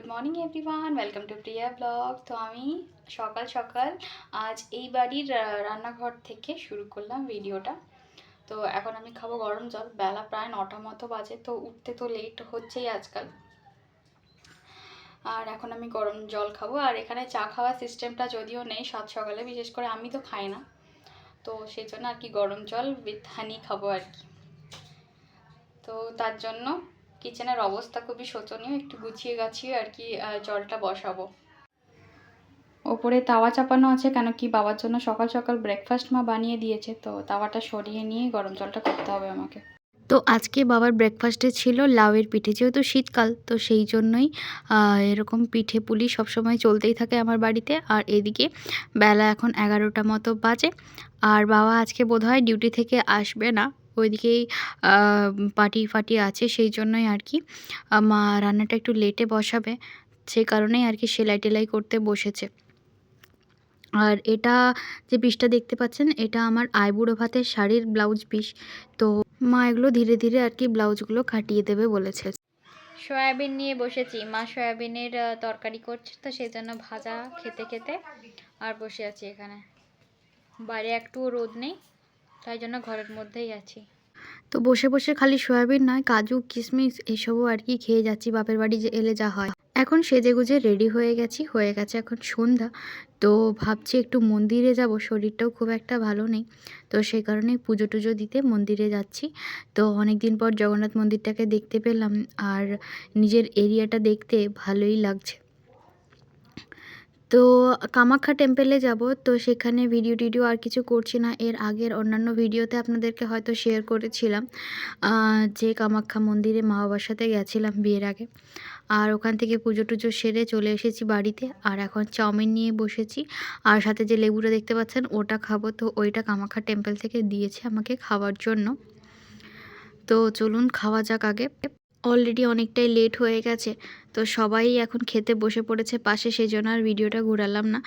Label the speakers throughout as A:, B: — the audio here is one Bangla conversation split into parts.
A: Good morning everyone welcome to Priya blog তো আমি সকাল সকাল আজ এই বাড়ির রান্নাঘর থেকে শুরু করলাম ভিডিওটা। তো এখন আমি খাব গরম জল। বেলা প্রায় নটা মতো বাজে, তো উঠতে তো লেট হচ্ছেই আজকাল। আর এখন আমি গরম জল খাব। আর এখানে চা খাওয়ার সিস্টেমটা যদিও নেই, সাত সকালে, বিশেষ করে আমি তো খাই না। তো সেই জন্য আর কি গরম জল হানি খাব আর কি। তো তার জন্য কিচেনের অবস্থা খুবই শোচনীয়, একটু গুছিয়ে গাছিয়ে আর কি জলটা বসাবো। ওপরে তাওয়া চাপানো আছে কেন কি বাবার জন্য সকাল সকাল ব্রেকফাস্ট মা বানিয়ে দিয়েছে, তো তাওয়াটা সরিয়ে নিয়ে গরম জলটা করতে হবে আমাকে।
B: তো আজকে বাবার ব্রেকফাস্টে ছিল লাউয়ের পিঠে, যেহেতু শীতকাল, তো সেই জন্যই এরকম পিঠে পুলি সবসময় চলতেই থাকে আমার বাড়িতে। আর এদিকে বেলা এখন এগারোটা মতো বাজে, আর বাবা আজকে বোধহয় ডিউটি থেকে আসবে না। ওইদিকেই পার্টি ফাটি আছে সেই জন্যই আর কি। মা রান্নাটা একটু লেটে বসাবে সেই কারণেই আর কি সেলাই টেলাই করতে বসেছে। আর এটা যে পিসটা দেখতে পাচ্ছেন, এটা আমার আইবুড়ো ভাতের শাড়ির ব্লাউজ পিস। তো মা এগুলো ধীরে ধীরে আর কি ব্লাউজগুলো কাটিয়ে দেবে বলেছে।
A: সয়াবিন নিয়ে বসেছি। মা সয়াবিনের তরকারি করছে তো সেই জন্য ভাজা খেতে খেতে আর বসে আছি এখানে। বাইরে একটুও রোদ নেই। তাই জন্য ঘরের মধ্যেই আছি।
B: তো বসে বসে খালি সয়াবিন নয়, কাজু কিশমিশ এসবও আর কি খেয়ে যাচ্ছি, বাপের বাড়ি যে এলে যা হয়। এখন সেজে গুজে রেডি হয়ে গেছি, হয়ে গেছে এখন সন্ধ্যা। তো ভাবছি একটু মন্দিরে যাব, শরীরটাও খুব একটা ভালো নেই। তো সেই কারণে পুজো টুজো দিতে মন্দিরে যাচ্ছি। তো অনেক দিন পর জগন্নাথ মন্দিরটাকে দেখতে পেলাম, আর নিজের এরিয়াটা দেখতে ভালোই লাগছে। তো কামাখ্যা টেম্পেলে যাব, তো সেখানে ভিডিও টিডিও আর কিছু করছি না। এর আগের অন্যান্য ভিডিওতে আপনাদেরকে হয়তো শেয়ার করেছিলাম যে কামাখ্যা মন্দিরে মা বাবার সাথে গেছিলাম বিয়ের আগে। আর ওখান থেকে পুজো টুজো সেরে চলে এসেছি বাড়িতে। আর এখন চাউমিন নিয়ে বসেছি। আর সাথে যে লেবুটা দেখতে পাচ্ছেন, ওটা খাব। তো ওইটা কামাখ্যা টেম্পেল থেকে দিয়েছে আমাকে খাওয়ার জন্য। তো চলুন, খাওয়া যাক আগে। অলরেডি অনেকটাই লেট হয়ে গেছে। তো সবাই এখন খেতে বসে পড়েছে পাশে সেই জন্য আর ভিডিওটা ঘোরালাম না।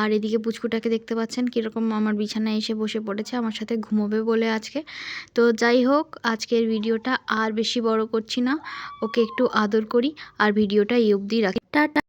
B: আর এদিকে পুচকুটাকে দেখতে পাচ্ছেন, কীরকম আমার বিছানায় এসে বসে পড়েছে, আমার সাথে ঘুমোবে বলে আজকে। তো যাই হোক, আজকের ভিডিওটা আর বেশি বড় করছি না, ওকে একটু আদর করি, আর ভিডিওটা এই অবধি রাখি। টাটা।